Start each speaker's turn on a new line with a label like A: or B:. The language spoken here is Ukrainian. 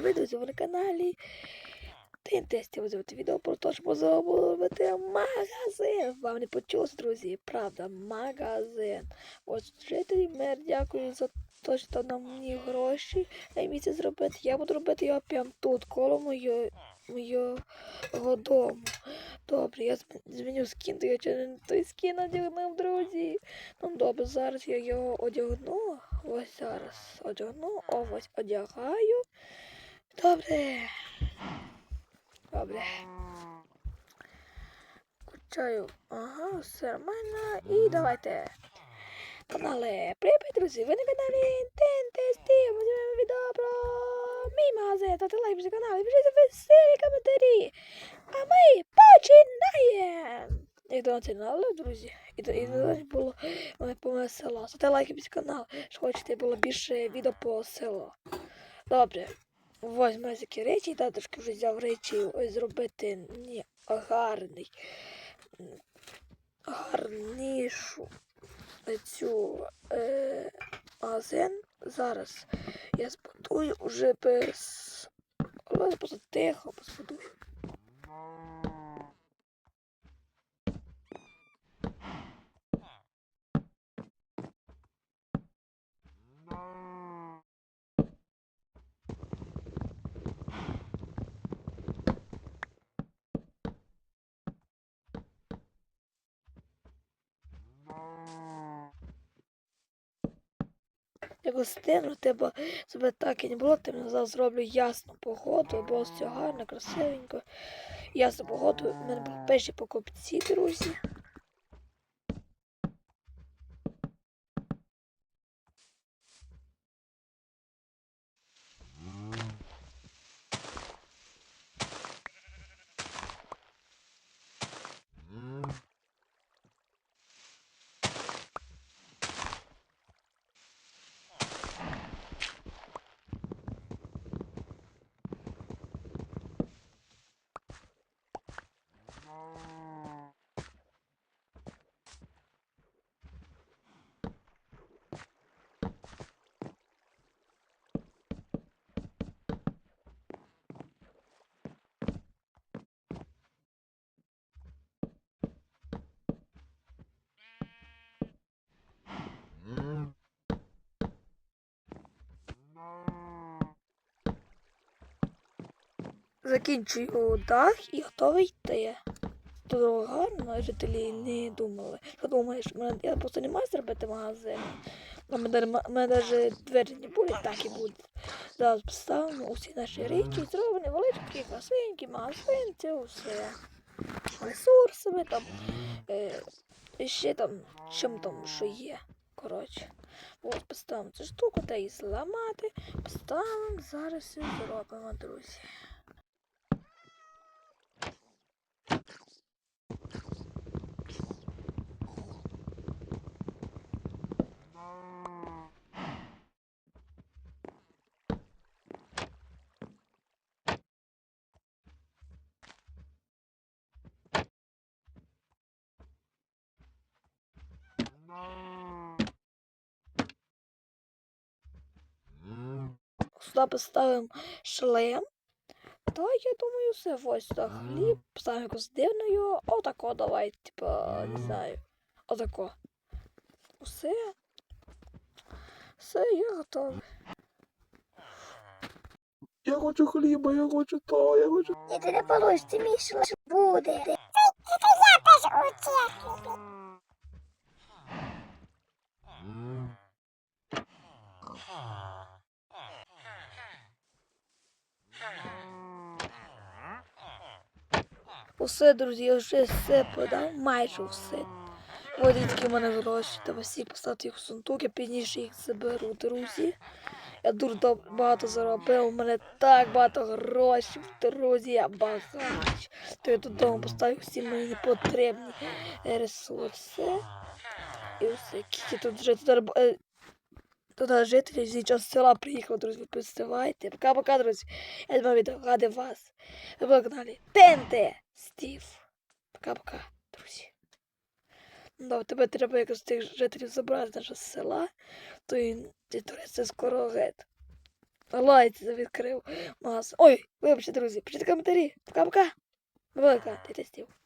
A: друзі, ви на каналі. Тестів звати відео про те, що позабувати магазин. Вам не почулося, друзі, правда, магазин. Ось жителі мер дякую за те, що дав нам мені гроші. А місце зробити. Я буду робити його прямо тут, коло моєї моєго дому. Добре, я зм- зміню скін, то я не той скін одягнув, друзі. Ну добре, зараз я його одягну. Ось зараз одягну, ось одягаю. Добре. Добре. Включаю. Ага, все нормально. І давайте. Канали. Привіт, друзі! Ви на каналі Стів. Ми знімаємо відео про мій магазин. Ставте лайк на канал і пишіть веселі коментарі. А ми починаємо! Як до нало, друзі. І до і було мене по село. Ставте лайки під канал, що хочете було більше відео по селу. Добре. Ось такі речі, татушки вже взяв речі ось зробити ні, гарний. Гарнішу цю е, магазин. Зараз я збудую вже без. Але просто тихо збудую. Як гостину, типу, себе так і не було, тим я зроблю ясну погоду, бо все гарно, красивенько. Ясну погоду. У мене були перші покупці, друзі. Закінчую дах і готовий йти. Тут гарно, жителі не думали. Що думаєш, я просто не маю зробити магазин. У мене, навіть двері не будуть, так і буде. Зараз поставимо усі наші речі, зробимо невеличкий, красивенький магазин, це все. Ресурсами там, е, ще там, чим там, що є. Коротше. Ось поставимо цю штуку та її зламати. Поставимо, зараз все зробимо, друзі. Сюди поставимо шлем. Та я думаю, все ось так хліб, поставимо якусь дивною. Отако давай, типа, не знаю. Отако. Все. Все, я готовий.
B: Я хочу хліба, я хочу то, я хочу.
C: І ти не получиш, мій шлеш буде.
A: Усе, друзі, я вже все продав, майже все. Які в мене гроші. Треба всі поставити їх в сундук, я пізніше їх заберу, друзі. Я дуже багато заробив, у мене так багато грошей, друзі, я багач. То я додому поставив всі мені потрібні ресурси. І все, скільки тут жити. Тут, жителі з села приїхали, друзі, представляєте. Пока-пока, друзі. Я думаю, відео ради вас. Ви були на каналі ТНТ Стів. Пока-пока, друзі. Ну, тебе треба якось тих жителів забрати з нашого села, то і це скоро геть. Лайці відкрив. Мас. Ой, вибачте, друзі, пишіть коментарі. Пока-пока. Велика, ти тестів.